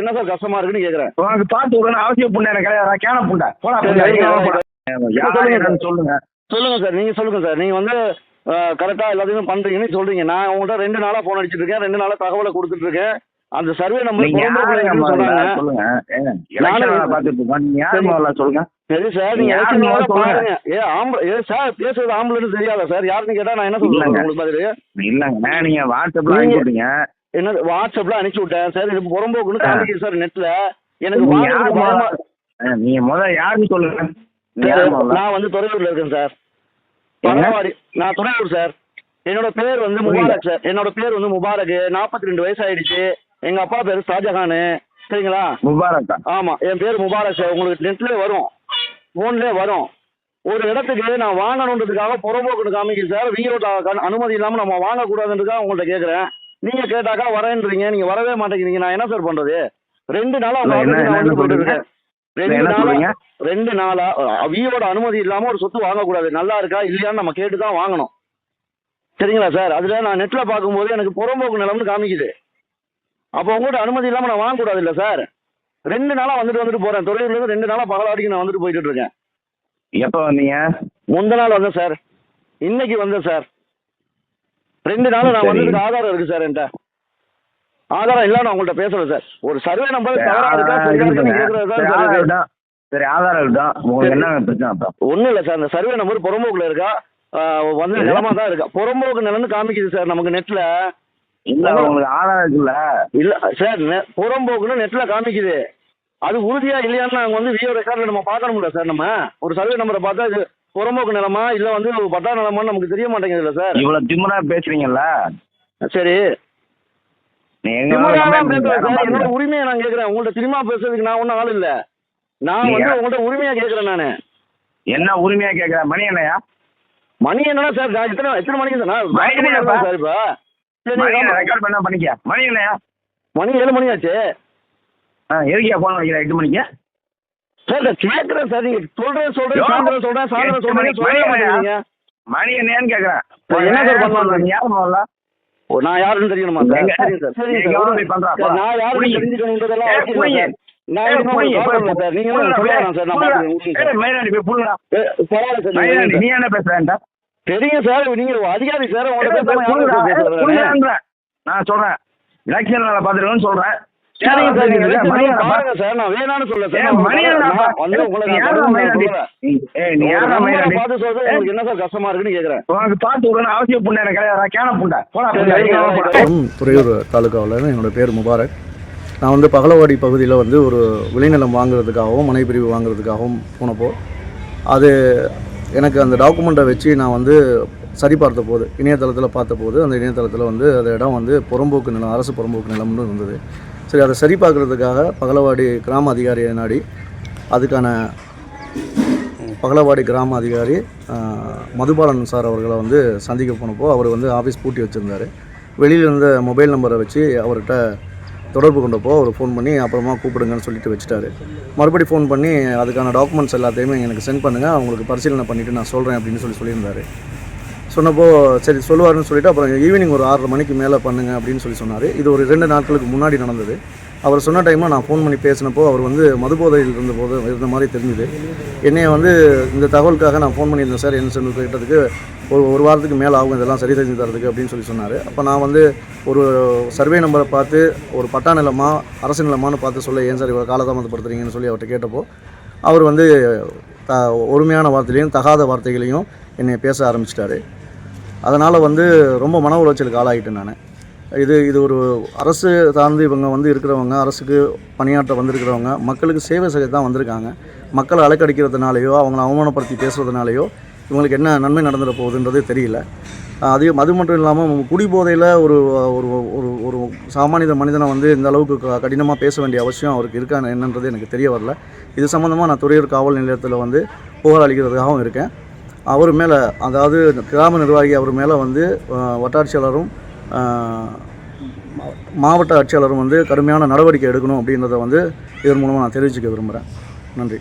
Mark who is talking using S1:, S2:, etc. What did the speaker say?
S1: என்ன சார் கஷ்டமா இருக்குன்னு கேக்குறேன்.
S2: பார்த்து விடணும் அவசியம் புண்ணு எனக்கு கிடையாது. கேன புண்டை புண்டை. யார்
S1: சொல்லுங்க
S2: சொல்லுங்க.
S1: சார். நீங்க சொல்லுங்க சார். நீங்க வந்து கரெக்டா எல்லாத்தையும் பண்றீங்கன்னு சொல்றீங்க. நான் உங்கள்கிட்ட ரெண்டு நாளா போன் அடிச்சிட்டு இருக்கேன் ரெண்டு நாளா தகவலை கொடுத்துட்டு இருக்கேன் அந்த சர்வே? சொன்னாங்க.
S2: சொல்லுங்க. சொல்லுங்க?
S1: சரி சார்
S2: நீங்க.
S1: பாருங்க. ஏ ஆம்பளை ஏ சார் பேசுறது ஆம்பளைன்னு தெரியாதா சார்? யாருன்னு கேட்டா நான் என்ன
S2: இல்லைங்க.
S1: உங்களுக்கு பதில்?
S2: இல்லங்க நீங்க வாட்ஸ்அப்ல அனுப்பிவிட்டீங்க
S1: என்ன வாட்ஸ்அப்ல அனுப்பிச்சு விட்டேன் சார். இது புறம்போக்குன்னு காமிக்குது சார் நெட்ல. எனக்கு
S2: நீங்க முதல்ல யாருன்னு சொல்லுங்க.
S1: நான் வந்து துறையூர்ல இருக்கேன் சார்? பரவாடி நான் துறையூர் சார். என்னோட பேர் வந்து. முபாரக் சார். என்னோட பேர் வந்து முபாரக். நாற்பத்தி ரெண்டு வயசு ஆயிடுச்சு எங்க அப்பா பேர் ஷாஜஹான் சரிங்களா?
S2: முபாரக்கா?
S1: ஆமா என் பேர் முபாரக் சார். உங்களுக்கு நெட்லயே வரும். போன்லயே வரும். ஒரு இடத்துக்கு நான் வாங்கணுன்றதுக்காக புறம்போக்குன்னு காமிக்குது சார். வீரோட அனுமதி இல்லாம நம்ம வாங்கக்கூடாதுன்றதுக்காக உங்கள்ட்ட கேட்குறேன் நீங்க கேட்டாக்கா வரேன்றீங்க. நீங்க வரவே மாட்டேங்கிறீங்க. நான் என்ன சார் பண்றது? ரெண்டு நாளா உங்க ரெண்டு நாளா? ரெண்டு நாளா வியோட அனுமதி இல்லாம ஒரு சொத்து வாங்கக்கூடாது. நல்லா இருக்கா? இல்லையான்னு நம்ம கேட்டு தான் வாங்கணும். சரிங்களா சார்? அதுல நான் நெட்ல பார்க்கும்போது எனக்கு புறம்போக்கு நிலம்னு காமிக்குது. அப்போ உங்கள்கிட்ட அனுமதி இல்லாம நான் வாங்கக்கூடாது இல்ல சார். ரெண்டு நாளா வந்துட்டு வந்துட்டு போறேன். துறையூர்ல இருந்து ரெண்டு நாளா பகலாடிக்கு நான் வந்துட்டு போயிட்டு இருக்கேன்.
S2: எப்ப வந்தீங்க?
S1: முந்த நாள் வந்தேன் சார். இன்னைக்கு வந்தேன் சார். ரெண்டு நாள் நான். வந்ததுக்கு ஆதாரம் இருக்கு சார் என்கிட்ட. ஆதாரம் இல்ல நான் உங்கள்கிட்ட பேசுறேன் சார். ஒரு சர்வே நம்பர் தவறா இருக்கா சரியா
S2: சரி, ஆதாரம் இருக்கட்டும் உங்களுக்கு. என்ன பிரச்சனை அப்புறம்
S1: ஒன்றும் இல்லை சார். அந்த சர்வே நம்பர் புறம்போக்குல இருக்கா. வந்து. நிலமா தான் இருக்கா. புறம்போக்கு நிலம்னு காமிக்குது சார் நமக்கு நெட்ல
S2: இல்ல. உங்களுக்கு ஆதாரம் இருக்குல்ல
S1: இல்ல சார் புறம்போக்குன்னு நெட்ல காமிக்குது அது உறுதியா இல்லையான்னு நாங்க வந்து வியோ ரெக்கார்ட்ல நம்ம பார்க்கணும்ல சார் நம்ம ஒரு சர்வே நம்பரை பார்த்தா இது புறம்போக்கு நிலமா இல்ல வந்து பட்டா நிலமான்னு நமக்கு தெரிய மாட்டேங்குதுல்ல சார்
S2: இவ்வளவு திமிரா பேசுறீங்கல்ல
S1: சரி. என்னோட. உரிமையை நான் கேட்கறேன் உங்கள்ட்ட திரும்ப பேசுறதுக்கு நான் ஒன்றும் ஆள் இல்ல நான் வந்து உங்கள்ட்ட உரிமையா கேட்கறேன் நானு
S2: என்ன உரிமையா கேக்குற மணி என்னையா
S1: மணி என்னன்னா சார் எத்தனை எத்தனை மணிக்கு சார்? சார் இப்போ.
S2: ரெக்கார்ட் பண்ண பண்ணிக்க? மணி
S1: ஏழு மணி ஆச்சு
S2: ஆ எதுக்கியா போன் வைக்கிற? எட்டு மணிக்கு?
S1: சார் நான் கேட்கறேன் சார் நீங்க சொல்றேன் சொல்றேன்
S2: யோ,
S1: சாயந்தரம் சொல்றேன் சாயந்தரம் சொல்லவே
S2: மணி
S1: மாட்டேங்கிறீங்க.
S2: மணி
S1: சரி, என்ன சார் பண்ணலாம்?
S2: நீ யார் முதல்ல?
S1: ஓ நான் யாருன்னு தெரியணுமா சார்? Sir sir. சார்,
S2: போடா.
S1: நான் யாருன்னு. தெரிஞ்சுக்கணுன்றதெல்லாம். சார். சார். நீங்க? சொல்லலாம் சார். நான் சார். சார்
S2: நீ
S1: சார்.
S2: என்ன பேசுறேன்டா
S1: தெரியும் சார் நீங்க அதிகாரி சார் உங்கள்ட்ட.
S2: நான் சொல்றேன் எலெக்ஷன் வேலை பார்த்துருக்கேன்னு சொல்றேன்
S1: சரிங்க சார் நீங்க? பாருங்க சார் நான் வேணான்னு சொல்ல சார் உங்களுக்கு வந்து உங்களை
S2: நீ
S1: நான்
S2: யாரா
S1: தொடர்பு
S2: மயிலாடி?
S1: சொல்றேன்.
S2: ஏய், நீ
S1: ஒரு
S2: யாரா
S1: நம்பரை
S2: மயிலாடி?
S1: பார்த்து சொல்றது உங்களுக்கு என்ன சார் கஷ்டமா இருக்குன்னு கேக்குறேன்
S2: பார்த்து விடணும் அவசியம் புண்ணு எனக்கு கிடையாது கேன புண்டை.
S3: துறையூர் தாலுக்காவில் என்னோட பேர் முபாரக் நான் வந்து பகலவாடி பகுதியில் வந்து ஒரு விளைநிலம் வாங்குறதுக்காகவும் மனைப்பிரிவு வாங்குறதுக்காகவும் போனப்போ அது எனக்கு அந்த டாக்குமெண்ட்டை வச்சு நான் வந்து சரி பார்த்த போது இணையதளத்தில் பார்த்த போது அந்த இணையதளத்தில் வந்து அந்த இடம் வந்து புறம்போக்கு நிலம் அரசு புறம்போக்கு நிலம்னு இருந்தது. சரி அதை சரி பார்க்குறதுக்காக பகலவாடி கிராம அதிகாரியை நாடி அதுக்கான பகலவாடி கிராம அதிகாரி மதுபாலன் சார் அவர்களை வந்து சந்திக்க போனப்போ அவர் வந்து ஆஃபீஸ் பூட்டி வச்சுருந்தார். வெளியில் இருந்த மொபைல் நம்பரை வச்சு அவர்கிட்ட தொடர்பு கொண்டப்போ அவர் ஃபோன் பண்ணி அப்புறமா கூப்பிடுங்கன்னு சொல்லிட்டு வச்சுட்டாரு. மறுபடி ஃபோன் பண்ணி அதுக்கான டாக்குமெண்ட்ஸ் எல்லாத்தையுமே எனக்கு சென்ட் பண்ணுங்கள் அவங்களுக்கு பரிசீலனை பண்ணிவிட்டு நான் சொல்கிறேன் அப்படின்னு சொல்லி சொல்லியிருந்தாரு. சொன்னப்போ சரி சொல்லுவாருன்னு சொல்லிட்டு அப்புறம் ஈவினிங் ஒரு ஆறரை மணிக்கு மேலே பண்ணுங்க அப்படின்னு சொல்லி சொன்னார். இது ஒரு ரெண்டு நாட்களுக்கு முன்னாடி நடந்தது. அவர் சொன்ன டைமில் நான் ஃபோன் பண்ணி பேசினப்போ அவர் வந்து மதுபோதையில் இருந்த போது இருந்த மாதிரி தெரிஞ்சுது. என்னையை வந்து இந்த தகவலுக்காக நான் ஃபோன் பண்ணியிருந்தேன் சார் என்ன சொல்லி கேட்டதுக்கு ஒரு ஒரு வாரத்துக்கு மேலே ஆகும் இதெல்லாம் சரி செஞ்சு தரதுக்கு அப்படின்னு சொல்லி சொன்னார். அப்போ நான் வந்து ஒரு சர்வே நம்பரை பார்த்து ஒரு பட்டா நிலமா அரசு நிலமான்னு பார்த்து சொல்ல ஏன் சார் இவ்வளோ காலதாமதப்படுத்துறீங்கன்னு சொல்லி அவர்கிட்ட கேட்டப்போ அவர் வந்து த ஒருமையான வார்த்தையிலையும் தகாத வார்த்தைகளையும் என்னை பேச ஆரம்பிச்சிட்டாரு. அதனால் வந்து ரொம்ப மன உளைச்சலுக்கு ஆளாகிட்டேன் நான். இது இது ஒரு அரசு சார்ந்து இவங்க வந்து இருக்கிறவங்க அரசுக்கு பணியாற்ற வந்திருக்கிறவங்க மக்களுக்கு சேவை செய்ய தான் வந்திருக்காங்க. மக்களை அலைக்கடிக்கிறதுனாலையோ அவங்கள அவமானப்படுத்தி பேசுகிறதுனாலையோ இவங்களுக்கு என்ன நன்மை நடந்துட போகுதுன்றது தெரியல. அது அது மட்டும் இல்லாமல் குடிபோதையில் ஒரு ஒரு ஒரு ஒரு சாமானிய மனிதனை வந்து இந்த அளவுக்கு க- கடினமாக பேச வேண்டிய அவசியம் அவருக்கு இருக்கான்னு என்னன்றது எனக்கு தெரிய வரல. இது சம்மந்தமாக நான் துறையூர் காவல் நிலையத்தில் வந்து புகார் அளிக்கிறதுக்காகவும் இருக்கேன். அவர் மேலே அதாவது இந்த கிராம நிர்வாகி அவர் மேலே வந்து வட்டாட்சியாளரும் மாவட்ட ஆட்சியாளரும் வந்து கடுமையான நடவடிக்கை எடுக்கணும் அப்படின்றத வந்து இதன் மூலமாக நான் தெரிவிச்சுக்க விரும்புகிறேன் நன்றி.